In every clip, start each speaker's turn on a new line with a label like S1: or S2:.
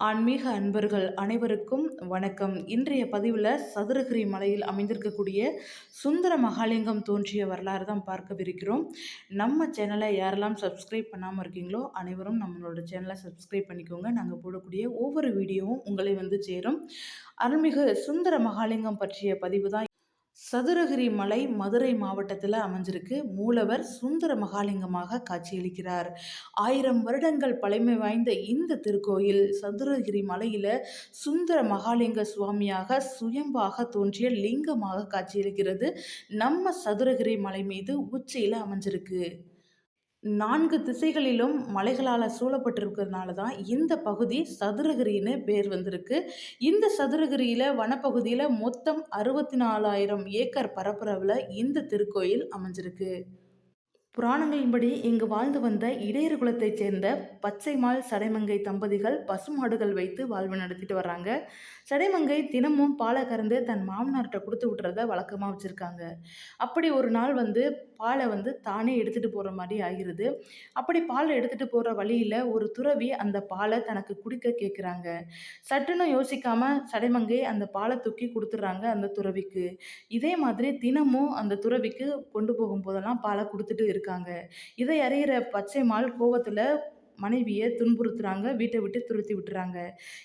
S1: ஆன்மீக அன்பர்கள் அனைவருக்கும் வணக்கம். இன்றைய பதிவில் சதுரகிரி மலையில் அமைந்திருக்கக்கூடிய சுந்தர மகாலிங்கம் தோன்றிய வரலாறு தான் பார்க்கவிருக்கிறோம். நம்ம சேனலை யாரெல்லாம் சப்ஸ்கிரைப் பண்ணாமல் இருக்கீங்களோ அனைவரும் நம்மளோட சேனலை சப்ஸ்கிரைப் பண்ணிக்கோங்க. நாங்கள் போடக்கூடிய ஒவ்வொரு வீடியோவும் உங்களை வந்து சேரும். அருள்மிகு சுந்தர மகாலிங்கம் பற்றிய பதிவு தான் சதுரகிரி மலை மதுரை மாவட்டத்தில் அமைஞ்சிருக்கு. மூலவர் சுந்தர மகாலிங்கமாக காட்சியளிக்கிறார். ஆயிரம் வருடங்கள் பழமை வாய்ந்த இந்த திருக்கோயில் சதுரகிரி மலையில் சுந்தர மகாலிங்க சுவாமியாக சுயம்பாக தோன்றிய லிங்கமாக காட்சியளிக்கிறது. நம்ம சதுரகிரி மலை மீது உச்சியில் அமைஞ்சிருக்கு. நான்கு திசைகளிலும் மலைகளால் சூழப்பட்டிருக்கிறதுனால தான் இந்த பகுதி சதுரகிரின்னு பேர் வந்திருக்கு. இந்த சதுரகிரியில் வனப்பகுதியில் மொத்தம் அறுபத்தி நாலாயிரம் ஏக்கர் பரப்பளவில் இந்த திருக்கோயில் அமைஞ்சிருக்கு. புராணங்களின்படி இங்கு வாழ்ந்து வந்த இடையர் குலத்தைச் சேர்ந்த பச்சைமால் சடைமங்கை தம்பதிகள் பசுமாடுகள் வைத்து வாழ்வு நடத்திட்டு வர்றாங்க. சடைமங்கை தினமும் பாலை கறந்து தன் மாமனார்கிட்ட கொடுத்து விட்றத வழக்கமாக வச்சுருக்காங்க. அப்படி ஒரு நாள் வந்து பாலை வந்து தானே எடுத்துகிட்டு போகிற மாதிரி ஆகிருது. அப்படி பாலை எடுத்துகிட்டு போகிற வழியில் ஒரு துறவி அந்த பாலை தனக்கு குடிக்க கேட்குறாங்க சட்டுன்னு யோசிக்காமல் சடைமங்கை அந்த பாலை தூக்கி கொடுத்துட்றாங்க அந்த துறவிக்கு. இதே மாதிரி தினமும் அந்த துறவிக்கு கொண்டு போகும்போதெல்லாம் பாலை கொடுத்துட்டு இருக்காங்க இதை அறிகிற பச்சைமால் கோவத்தில் மனைவியை துன்புறுத்துறாங்க வீட்டை விட்டு துருத்தி விட்டுறாங்க.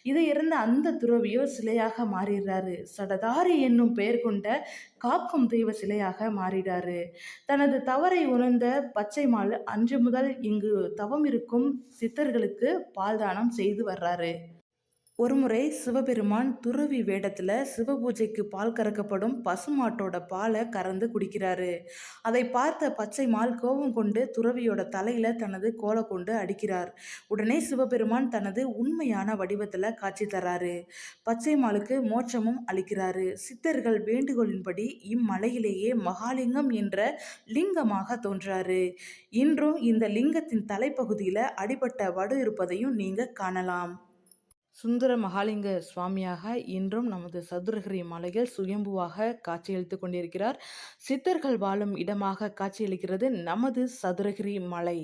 S1: இதை இருந்த அந்த துறவியோ சிலையாக மாறிடுறாரு. சடதாரி என்னும் பெயர் கொண்ட காக்கும் தெய்வ சிலையாக மாறிடாரு. தனது தவறை உணர்ந்த பச்சை மால் அன்று முதல் இங்கு தவம் இருக்கும் சித்தர்களுக்கு பால்தானம் செய்து வர்றாரு. ஒருமுறை சிவபெருமான் துறவி வேடத்தில் சிவபூஜைக்கு பால் கறக்கப்படும் பசுமாட்டோட பாலை கறந்து குடிக்கிறாரு. அதை பார்த்த பச்சை மால் கோபம் கொண்டு துறவியோட தலையில தனது கோலை கொண்டு அடிக்கிறார். உடனே சிவபெருமான் தனது உண்மையான வடிவத்தில் காட்சி தரார். பச்சை மாலுக்கு மோட்சமும் அளிக்கிறாரு. சித்தர்கள் வேண்டுகோளின்படி இம்மலையிலேயே மகாலிங்கம் என்ற லிங்கமாக தோன்றாரு. இன்றும் இந்த லிங்கத்தின் தலைப்பகுதியில் அடிபட்ட வடு இருப்பதையும் நீங்க காணலாம். சுந்தர மகாலிங்க சுவாமியாக இன்றும் நமது சதுரகிரி மலையில் சுயம்புவாக காட்சியளித்து கொண்டிருக்கிறார். சித்தர்கள் வாழும் இடமாக காட்சியளிக்கிறது நமது சதுரகிரி மலை.